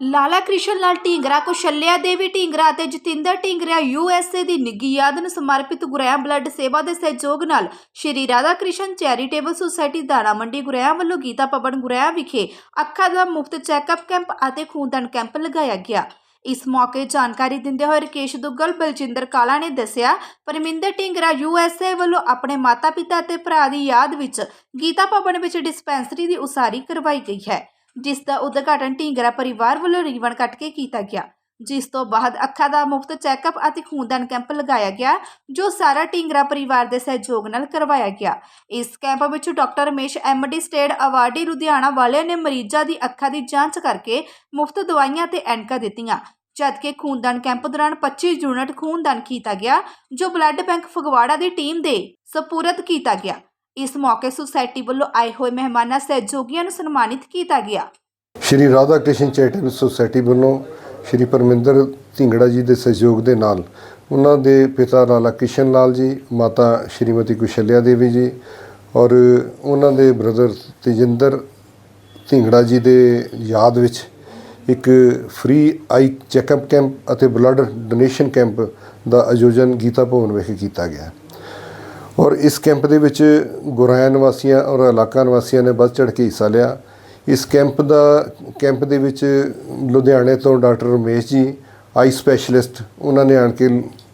ਲਾਲਾ ਕ੍ਰਿਸ਼ਨ ਲਾਲ ਢੀਂਗਰਾ, ਕੁਸ਼ਲਿਆ ਦੇਵੀ ਢੀਂਗਰਾ ਅਤੇ ਜਤਿੰਦਰ ਢੀਂਗਰਾ ਯੂਐਸਏ ਦੀ ਨਿੱਗੀ ਯਾਦ ਨੂੰ ਸਮਰਪਿਤ ਗੁਰੇਆ ਬਲੱਡ ਸੇਵਾ ਦੇ ਸਹਿਯੋਗ ਨਾਲ ਸ਼੍ਰੀ ਰਾਧਾ ਕ੍ਰਿਸ਼ਨ ਚੈਰੀਟੇਬਲ ਸੁਸਾਇਟੀ ਦਾਣਾ ਮੰਡੀ ਗੁਰੇਆ ਵੱਲੋਂ ਗੀਤਾ ਭਵਨ ਗੁਰੇਆ ਵਿਖੇ ਅੱਖਾਂ ਦਾ ਮੁਫਤ ਚੈੱਕਅਪ ਕੈਂਪ ਅਤੇ ਖੂਨਦਾਨ ਕੈਂਪ ਲਗਾਇਆ ਗਿਆ। ਇਸ ਮੌਕੇ ਜਾਣਕਾਰੀ ਦਿੰਦੇ ਹੋਏ ਰਕੇਸ਼ ਦੁੱਗਲ, ਬਲਜਿੰਦਰ ਕਾਲਾ ਨੇ ਦੱਸਿਆ, ਪਰਮਿੰਦਰ ਢੀਂਗਰਾ ਯੂਐਸਏ ਵੱਲੋਂ ਆਪਣੇ ਮਾਤਾ-ਪਿਤਾ ਅਤੇ ਭਰਾ ਦੀ ਯਾਦ ਵਿੱਚ ਗੀਤਾ ਭਵਨ ਵਿੱਚ ਡਿਸਪੈਂਸਰੀ ਦੀ ਉਸਾਰੀ ਕਰਵਾਈ ਗਈ ਹੈ। ਜਿਸ ਦਾ ਉਦਘਾਟਨ ਢੀਂਗਰਾ ਪਰਿਵਾਰ ਵੱਲੋਂ ਰੀਵਨ ਕੱਟ ਕੇ ਕੀਤਾ ਗਿਆ, ਜਿਸ ਤੋਂ ਬਾਅਦ ਅੱਖਾਂ ਦਾ ਮੁਫਤ ਚੈੱਕਅਪ ਅਤੇ ਖੂਨਦਾਨ ਕੈਂਪ ਲਗਾਇਆ ਗਿਆ, ਜੋ ਸਾਰਾ ਢੀਂਗਰਾ ਪਰਿਵਾਰ ਦੇ ਸਹਿਯੋਗ ਨਾਲ ਕਰਵਾਇਆ ਗਿਆ। ਇਸ ਕੈਂਪ ਵਿੱਚ doctor Ramesh MD state awardee Ludhiana ਵਾਲਿਆਂ ਨੇ ਮਰੀਜ਼ਾਂ ਦੀ ਅੱਖਾਂ ਦੀ ਜਾਂਚ ਕਰਕੇ ਮੁਫਤ ਦਵਾਈਆਂ ਤੇ ਐਨਕਾਂ ਦਿੱਤੀਆਂ, ਜਦਕਿ ਖੂਨਦਾਨ ਕੈਂਪ ਦੌਰਾਨ 25 ਯੂਨਿਟ ਖੂਨਦਾਨ ਕੀਤਾ ਗਿਆ, ਜੋ ਬਲੱਡ ਬੈਂਕ ਫਗਵਾੜਾ ਦੀ ਟੀਮ ਦੇ ਸਪੁਰਦ ਕੀਤਾ ਗਿਆ। ਇਸ ਮੌਕੇ ਸੁਸਾਇਟੀ ਵੱਲੋਂ ਆਏ ਹੋਏ ਮਹਿਮਾਨਾਂ ਸਹਿਯੋਗੀਆਂ ਨੂੰ ਸਨਮਾਨਿਤ ਕੀਤਾ ਗਿਆ। ਸ਼੍ਰੀ ਰਾਧਾ ਕ੍ਰਿਸ਼ਨ ਚੈਰੀਟੇਬਲ ਸੁਸਾਇਟੀ ਵੱਲੋਂ ਸ਼੍ਰੀ ਪਰਮਿੰਦਰ ਢਿੰਗੜਾ ਜੀ ਦੇ ਸਹਿਯੋਗ ਦੇ ਨਾਲ ਉਹਨਾਂ ਦੇ ਪਿਤਾ ਲਾਲਾ ਕਿਸ਼ਨ ਲਾਲ ਜੀ, ਮਾਤਾ ਸ਼੍ਰੀਮਤੀ ਕੁਸ਼ਲਿਆ ਦੇਵੀ ਜੀ ਔਰ ਉਹਨਾਂ ਦੇ ਬ੍ਰਦਰ ਤੇਜਿੰਦਰ ਢਿੰਗੜਾ ਜੀ ਦੇ ਯਾਦ ਵਿੱਚ ਇੱਕ ਫ੍ਰੀ ਆਈ ਚੈੱਕਅਪ ਕੈਂਪ ਅਤੇ ਬਲੱਡ ਡੋਨੇਸ਼ਨ ਕੈਂਪ ਦਾ ਆਯੋਜਨ ਗੀਤਾ ਭਵਨ ਵਿਖੇ ਕੀਤਾ ਗਿਆ। ਔਰ ਇਸ ਕੈਂਪ ਦੇ ਵਿੱਚ ਗੁਰਾਇਆ ਨਿਵਾਸੀਆਂ ਔਰ ਇਲਾਕਾ ਨਿਵਾਸੀਆਂ ਨੇ ਵੱਧ ਚੜ੍ਹ ਕੇ ਹਿੱਸਾ ਲਿਆ। ਇਸ ਕੈਂਪ ਦਾ, ਕੈਂਪ ਦੇ ਵਿੱਚ ਲੁਧਿਆਣੇ ਤੋਂ doctor Ramesh ji, eye specialist, ਉਹਨਾਂ ਨੇ ਆਣ ਕੇ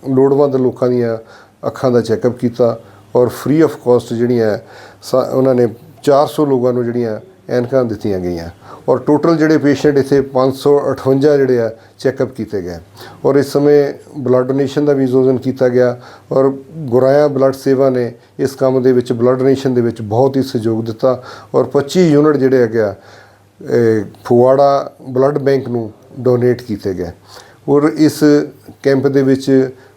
ਲੋੜਵੰਦ ਲੋਕਾਂ ਦੀਆਂ ਅੱਖਾਂ ਦਾ ਚੈੱਕਅਪ ਕੀਤਾ ਔਰ ਫ੍ਰੀ ਆਫ ਕਾਸਟ ਜਿਹੜੀਆਂ ਸਾ- ਉਹਨਾਂ ਨੇ 400 ਲੋਕਾਂ ਨੂੰ ਜਿਹੜੀਆਂ ਐਨਕਾਂ ਦਿੱਤੀਆਂ ਗਈਆਂ। ਔਰ ਟੋਟਲ ਜਿਹੜੇ ਪੇਸ਼ੈਂਟ ਇੱਥੇ 558 ਜਿਹੜੇ ਆ ਚੈੱਕਅਪ ਕੀਤੇ ਗਏ। ਔਰ ਇਸ ਸਮੇਂ ਬਲੱਡ ਡੋਨੇਸ਼ਨ ਦਾ ਵੀ ਆਯੋਜਨ ਕੀਤਾ ਗਿਆ। ਔਰ ਗੁਰਾਇਆ ਬਲੱਡ ਸੇਵਾ ਨੇ ਇਸ ਕੰਮ ਦੇ ਵਿੱਚ ਬਲੱਡ ਡੋਨੇਸ਼ਨ ਦੇ ਵਿੱਚ ਬਹੁਤ ਹੀ ਸਹਿਯੋਗ ਦਿੱਤਾ। ਔਰ 25 ਯੂਨਿਟ ਜਿਹੜੇ ਹੈਗੇ ਆ ਇਹ ਫਗਵਾੜਾ ਬਲੱਡ ਬੈਂਕ ਨੂੰ ਡੋਨੇਟ ਕੀਤੇ ਗਏ। ਔਰ ਇਸ ਕੈਂਪ ਦੇ ਵਿੱਚ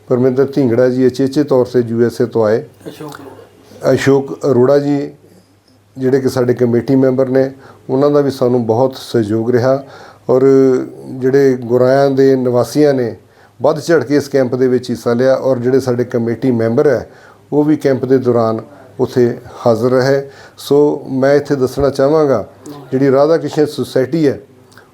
ਪਰਮਿੰਦਰ ਢਿੰਗੜਾ ਜੀ ਅਚੇਚੇ ਤੌਰ ਤੇ ਯੂਐਸਏ ਤੋਂ ਆਏ। ਅਸ਼ੋਕ ਅਰੋੜਾ ਜੀ ਜਿਹੜੇ ਕਿ ਸਾਡੇ ਕਮੇਟੀ ਮੈਂਬਰ ਨੇ, ਉਹਨਾਂ ਦਾ ਵੀ ਸਾਨੂੰ ਬਹੁਤ ਸਹਿਯੋਗ ਰਿਹਾ ਔਰ ਜਿਹੜੇ ਗੁਰਾਇਆਂ ਦੇ ਨਿਵਾਸੀਆਂ ਨੇ, ਵੱਧ ਚੜ੍ਹ ਕੇ ਇਸ ਕੈਂਪ ਦੇ ਵਿੱਚ ਹਿੱਸਾ ਲਿਆ ਔਰ ਜਿਹੜੇ ਸਾਡੇ ਕਮੇਟੀ ਮੈਂਬਰ ਹੈ, ਉਹ ਵੀ ਕੈਂਪ ਦੇ ਦੌਰਾਨ ਉੱਥੇ ਹਾਜ਼ਰ ਰਹੇ। ਸੋ ਮੈਂ ਇੱਥੇ ਦੱਸਣਾ ਚਾਹਾਂਗਾ, ਜਿਹੜੀ ਰਾਧਾ ਕ੍ਰਿਸ਼ਨ ਸੁਸਾਇਟੀ ਹੈ,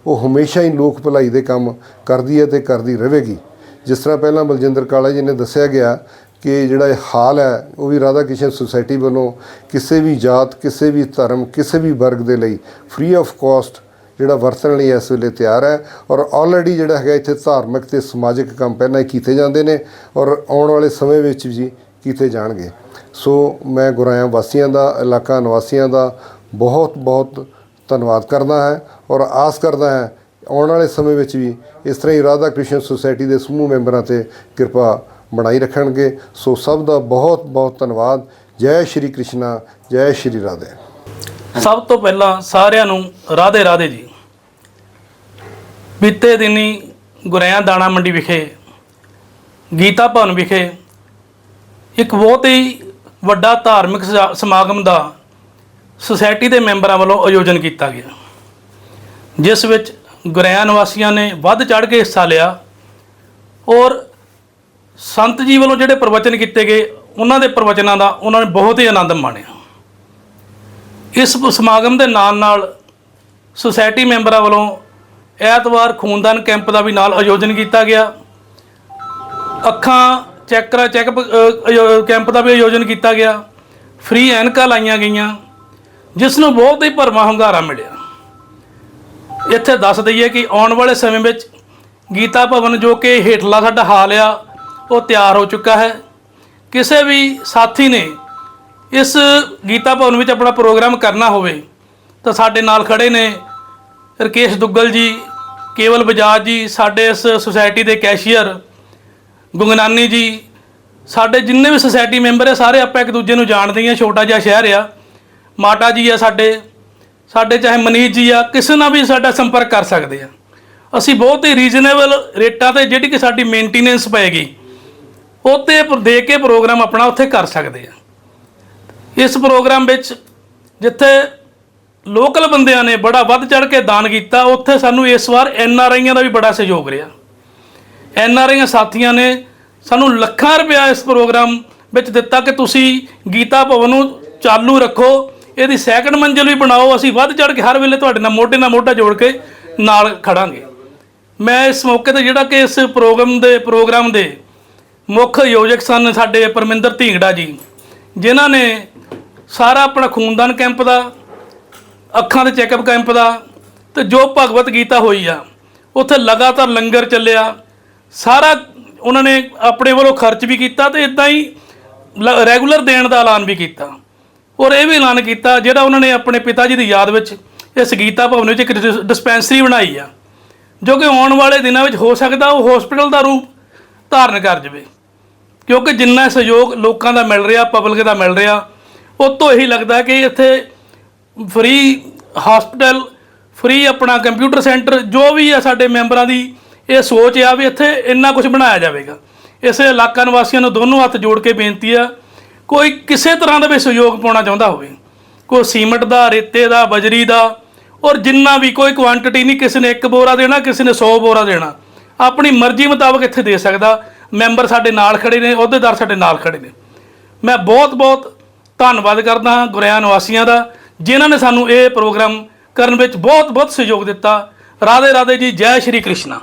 ਉਹ ਹਮੇਸ਼ਾ ਹੀ ਲੋਕ ਭਲਾਈ ਦੇ ਕੰਮ ਕਰਦੀ ਹੈ ਤੇ ਕਰਦੀ ਰਹੇਗੀ। ਜਿਸ ਤਰ੍ਹਾਂ ਪਹਿਲਾਂ ਬਲਜਿੰਦਰ ਕਾਲਾ ਜੀ ਨੇ ਦੱਸਿਆ ਗਿਆ ਕਿ ਜਿਹੜਾ ਇਹ ਹਾਲ ਹੈ, ਉਹ ਵੀ ਰਾਧਾ ਕ੍ਰਿਸ਼ਨ ਸੁਸਾਇਟੀ ਵੱਲੋਂ ਕਿਸੇ ਵੀ ਜਾਤ, ਕਿਸੇ ਵੀ ਧਰਮ, ਕਿਸੇ ਵੀ ਵਰਗ ਦੇ ਲਈ ਫ੍ਰੀ ਆਫ ਕਾਸਟ ਜਿਹੜਾ ਵਰਤਣ ਲਈ ਇਸ ਵੇਲੇ ਤਿਆਰ ਹੈ ਔਰ ਆਲਰੇਡੀ ਜਿਹੜਾ ਹੈਗਾ ਇੱਥੇ ਧਾਰਮਿਕ ਤੇ ਸਮਾਜਿਕ ਕੰਮ ਪਹਿਲਾਂ ਹੀ ਕੀਤੇ ਜਾਂਦੇ ਨੇ ਔਰ ਆਉਣ ਵਾਲੇ ਸਮੇਂ ਵਿੱਚ ਵੀ ਕੀਤੇ ਜਾਣਗੇ। ਸੋ ਮੈਂ ਗੁਰਾਇਆ ਵਾਸੀਆਂ ਦਾ, ਇਲਾਕਾ ਨਿਵਾਸੀਆਂ ਦਾ ਬਹੁਤ ਬਹੁਤ ਧੰਨਵਾਦ ਕਰਦਾ ਹਾਂ ਔਰ ਆਸ ਕਰਦਾ ਹਾਂ ਆਉਣ ਵਾਲੇ ਸਮੇਂ ਵਿੱਚ ਵੀ ਇਸ ਤਰ੍ਹਾਂ ਹੀ ਰਾਧਾ ਕ੍ਰਿਸ਼ਨ ਸੁਸਾਇਟੀ ਦੇ ਸਮੂਹ ਮੈਂਬਰਾਂ ਤੇ ਕਿਰਪਾ ਬਣਾਈ ਰੱਖਣਗੇ। ਸੋ ਸਭ ਦਾ ਬਹੁਤ ਬਹੁਤ ਧੰਨਵਾਦ। ਜੈ ਸ਼੍ਰੀ ਕ੍ਰਿਸ਼ਨਾ, ਜੈ ਸ਼੍ਰੀ ਰਾਧੇ। ਸਭ ਤੋਂ ਪਹਿਲਾਂ ਸਾਰਿਆਂ ਨੂੰ ਰਾਧੇ ਰਾਧੇ ਜੀ। ਬੀਤੇ ਦਿਨੀ ਗੁਰਿਆਂ ਦਾਣਾ ਮੰਡੀ ਵਿਖੇ, ਗੀਤਾ ਭਵਨ ਵਿਖੇ ਇੱਕ ਬਹੁਤ ਹੀ ਵੱਡਾ ਧਾਰਮਿਕ ਸਜਾ- ਸਮਾਗਮ ਦਾ ਸੁਸਾਇਟੀ ਦੇ ਮੈਂਬਰਾਂ ਵੱਲੋਂ ਆਯੋਜਨ ਕੀਤਾ ਗਿਆ। ਜਿਸ ਵਿੱਚ ਗੁਰਿਆਂ ਨਿਵਾਸੀਆਂ ਨੇ ਵੱਧ ਚੜ੍ਹ ਕੇ ਹਿੱਸਾ ਲਿਆ ਔਰ ਸੰਤ ਜੀ ਵੱਲੋਂ ਜਿਹੜੇ ਪ੍ਰਵਚਨ ਕੀਤੇ ਗਏ, ਉਹਨਾਂ ਦੇ ਪ੍ਰਵਚਨਾਂ ਦਾ ਉਹਨਾਂ ਨੇ ਬਹੁਤ ਹੀ ਆਨੰਦ ਮਾਣਿਆ। ਇਸ ਸਮਾਗਮ ਦੇ ਨਾਲ ਨਾਲ ਸੁਸਾਇਟੀ ਮੈਂਬਰਾਂ ਵੱਲੋਂ ਐਤਵਾਰ ਖੂਨਦਾਨ ਕੈਂਪ ਦਾ ਵੀ ਨਾਲ ਆਯੋਜਨ ਕੀਤਾ ਗਿਆ। ਅੱਖਾਂ ਚੈੱਕ ਕਰਾ ਚੈੱਕਅਪ ਕੈਂਪ ਦਾ ਵੀ ਆਯੋਜਨ ਕੀਤਾ ਗਿਆ। ਫ੍ਰੀ ਐਨਕਾਂ ਲਾਈਆਂ ਗਈਆਂ, ਜਿਸ ਨੂੰ ਬਹੁਤ ਹੀ ਭਰਵਾਂ ਹੁੰਗਾਰਾ ਮਿਲਿਆ। ਇੱਥੇ ਦੱਸ ਦਈਏ ਕਿ ਆਉਣ ਵਾਲੇ ਸਮੇਂ ਵਿੱਚ ਗੀਤਾ ਭਵਨ ਜੋ ਕਿ ਹੇਠਲਾ ਸਾਡਾ ਹਾਲ ਆ ਉਹ ਤਿਆਰ ਹੋ ਚੁੱਕਾ ਹੈ। ਕਿਸੇ ਵੀ ਸਾਥੀ ਨੇ ਇਸ ਗੀਤਾ ਭਵਨ ਵਿੱਚ ਆਪਣਾ ਪ੍ਰੋਗਰਾਮ ਕਰਨਾ ਹੋਵੇ, ਤਾਂ ਸਾਡੇ ਨਾਲ ਖੜੇ ਨੇ ਰਕੇਸ਼ ਦੁੱਗਲ ਜੀ, ਕੇਵਲ ਬਜਾਜ ਜੀ, ਸਾਡੇ ਇਸ ਸੁਸਾਇਟੀ ਦੇ ਕੈਸ਼ੀਅਰ ਗੁੰਗਨਾਨੀ ਜੀ, ਸਾਡੇ ਜਿੰਨੇ ਵੀ ਸੁਸਾਇਟੀ ਮੈਂਬਰ ਹੈ ਸਾਰੇ ਆਪਾਂ ਇੱਕ ਦੂਜੇ ਨੂੰ ਜਾਣਦੇ ਹਾਂ ਛੋਟਾ ਜਿਹਾ ਸ਼ਹਿਰ ਆ। ਮਾਟਾ ਜੀ ਆ ਸਾਡੇ ਸਾਡੇ ਚਾਹੇ ਮਨੀਸ਼ ਜੀ ਆ, ਕਿਸੇ ਨਾਲ ਵੀ ਸਾਡਾ ਸੰਪਰਕ ਕਰ ਸਕਦੇ ਆ। ਅਸੀਂ ਬਹੁਤ ਹੀ ਰੀਜ਼ਨੇਬਲ ਰੇਟਾਂ ਤੇ ਜਿਹੜੀ ਕਿ ਸਾਡੀ ਮੇਨਟੇਨੈਂਸ ਉਹ ਉੱਤੇ ਦੇ ਕੇ ਪ੍ਰੋਗਰਾਮ ਆਪਣਾ ਉੱਥੇ ਕਰ ਸਕਦੇ ਆ। ਇਸ ਪ੍ਰੋਗਰਾਮ ਵਿੱਚ ਜਿੱਥੇ ਲੋਕਲ ਬੰਦਿਆਂ ਨੇ ਬੜਾ ਵੱਧ ਚੜ ਕੇ ਦਾਨ ਕੀਤਾ, ਉੱਥੇ ਸਾਨੂੰ ਇਸ ਵਾਰ ਐਨ ਆਰ ਆਈਆਂ ਦਾ ਵੀ ਬੜਾ ਸਹਿਯੋਗ ਰਿਹਾ। ਐਨ ਆਰ ਆਈਆਂ ਸਾਥੀਆਂ ਨੇ ਸਾਨੂੰ ਲੱਖਾਂ ਰੁਪਇਆ ਇਸ ਪ੍ਰੋਗਰਾਮ ਵਿੱਚ ਦਿੱਤਾ ਕਿ ਤੁਸੀਂ ਗੀਤਾ ਭਵਨ ਨੂੰ ਚਾਲੂ ਰੱਖੋ, ਇਹਦੀ ਸੈਕੰਡ ਮੰਜ਼ਿਲ ਵੀ ਬਣਾਓ, ਅਸੀਂ ਵੱਧ ਚੜ ਕੇ ਹਰ ਵੇਲੇ ਤੁਹਾਡੇ ਨਾਲ ਮੋਢੇ ਨਾਲ ਮੋਢਾ ਜੋੜ ਕੇ ਨਾਲ ਖੜਾਂਗੇ। ਮੈਂ ਇਸ ਮੌਕੇ ਤੇ ਜਿਹੜਾ ਕਿ ਇਸ ਪ੍ਰੋਗਰਾਮ ਦੇ ਪ੍ਰੋਗਰਾਮ ਦੇ ਮੁੱਖ ਆਯੋਜਕ ਸਨ ਸਾਡੇ ਪਰਮਿੰਦਰ ਢੀਂਗੜਾ ਜੀ, ਜਿਨ੍ਹਾਂ ਨੇ ਸਾਰਾ ਆਪਣਾ ਖੂਨਦਾਨ ਕੈਂਪ ਦਾ, ਅੱਖਾਂ ਦੇ ਚੈੱਕਅਪ ਕੈਂਪ ਦਾ ਤੇ ਜੋ ਭਗਵਤ ਗੀਤਾ ਹੋਈ ਆ, ਉੱਥੇ ਲਗਾਤਾਰ ਲੰਗਰ ਚੱਲਿਆ। ਸਾਰਾ ਉਹਨਾਂ ਨੇ ਆਪਣੇ ਵੱਲੋਂ ਖਰਚ ਵੀ ਕੀਤਾ ਤੇ ਇਦਾਂ ਹੀ ਰੈਗੂਲਰ ਦੇਣ ਦਾ ਐਲਾਨ ਵੀ ਕੀਤਾ। ਔਰ ਇਹ ਵੀ ਐਲਾਨ ਕੀਤਾ ਜਿਹੜਾ ਉਹਨਾਂ ਨੇ ਆਪਣੇ ਪਿਤਾ ਜੀ ਦੀ ਯਾਦ ਵਿੱਚ ਇਸ ਗੀਤਾ ਭਵਨ ਵਿੱਚ ਇੱਕ ਡਿਸ- ਡਿਸਪੈਂਸਰੀ ਬਣਾਈ ਆ, ਜੋ ਕਿ ਆਉਣ ਵਾਲੇ ਦਿਨਾਂ ਵਿੱਚ ਹੋ ਸਕਦਾ ਉਹ ਹਸਪੀਟਲ ਦਾ ਰੂਪ ਧਾਰਨ ਕਰ ਜਾਵੇ। ਕਿਉਂਕਿ ਜਿੰਨਾ ਸਹਿਯੋਗ ਲੋਕਾਂ ਦਾ ਮਿਲ ਰਿਹਾ ਪਬਲਿਕ ਦਾ ਮਿਲ ਰਿਹਾ ਉਹ ਤੋਂ ਇਹੀ ਲੱਗਦਾ ਕਿ ਇੱਥੇ ਫ੍ਰੀ ਹਸਪੀਟਲ ਫ੍ਰੀ ਆਪਣਾ ਕੰਪਿਊਟਰ ਸੈਂਟਰ ਜੋ ਵੀ ਆ ਸਾਡੇ ਮੈਂਬਰਾਂ ਦੀ ਇਹ ਸੋਚ ਆ ਵੀ ਇੱਥੇ ਇੰਨਾ ਕੁਝ ਬਣਾਇਆ ਜਾਵੇਗਾ। ਇਸੇ ਇਲਾਕਾ ਨਿਵਾਸੀਆਂ ਨੂੰ ਦੋਨੋਂ ਹੱਥ ਜੋੜ ਕੇ ਬੇਨਤੀ ਆ, ਕੋਈ ਕਿਸੇ ਤਰ੍ਹਾਂ ਦਾ ਵੀ ਸਹਿਯੋਗ ਪਾਉਣਾ ਚਾਹੁੰਦਾ ਹੋਵੇ, ਕੋਈ ਸੀਮੈਂਟ ਦਾ, ਰੇਤੇ ਦਾ, ਬਜਰੀ ਦਾ, ਔਰ ਜਿੰਨਾ ਵੀ ਕੋਈ ਕੁਆਂਟੀਟੀ ਨਹੀਂ, ਕਿਸੇ ਨੇ ਇੱਕ ਬੋਰਾ ਦੇਣਾ, ਕਿਸੇ ਨੇ 100 ਬੋਰਾ ਦੇਣਾ, ਆਪਣੀ ਮਰਜ਼ੀ ਮੁਤਾਬਕ ਇੱਥੇ ਦੇ ਸਕਦਾ। ਮੈਂਬਰ ਸਾਡੇ ਨਾਲ ਖੜੇ ਨੇ, ਅਹੁਦੇਦਾਰ ਸਾਡੇ ਨਾਲ ਖੜੇ ਨੇ। ਮੈਂ ਬਹੁਤ ਬਹੁਤ ਧੰਨਵਾਦ ਕਰਦਾ ਹਾਂ ਗੁਰਿਆਂ ਨਿਵਾਸੀਆਂ ਦਾ, ਜਿਨ੍ਹਾਂ ਨੇ ਸਾਨੂੰ ਇਹ ਪ੍ਰੋਗਰਾਮ ਕਰਨ ਵਿੱਚ ਬਹੁਤ ਬਹੁਤ ਸਹਿਯੋਗ ਦਿੱਤਾ। ਰਾਧੇ ਰਾਧੇ ਜੀ, ਜੈ ਸ਼੍ਰੀ ਕ੍ਰਿਸ਼ਨਾ।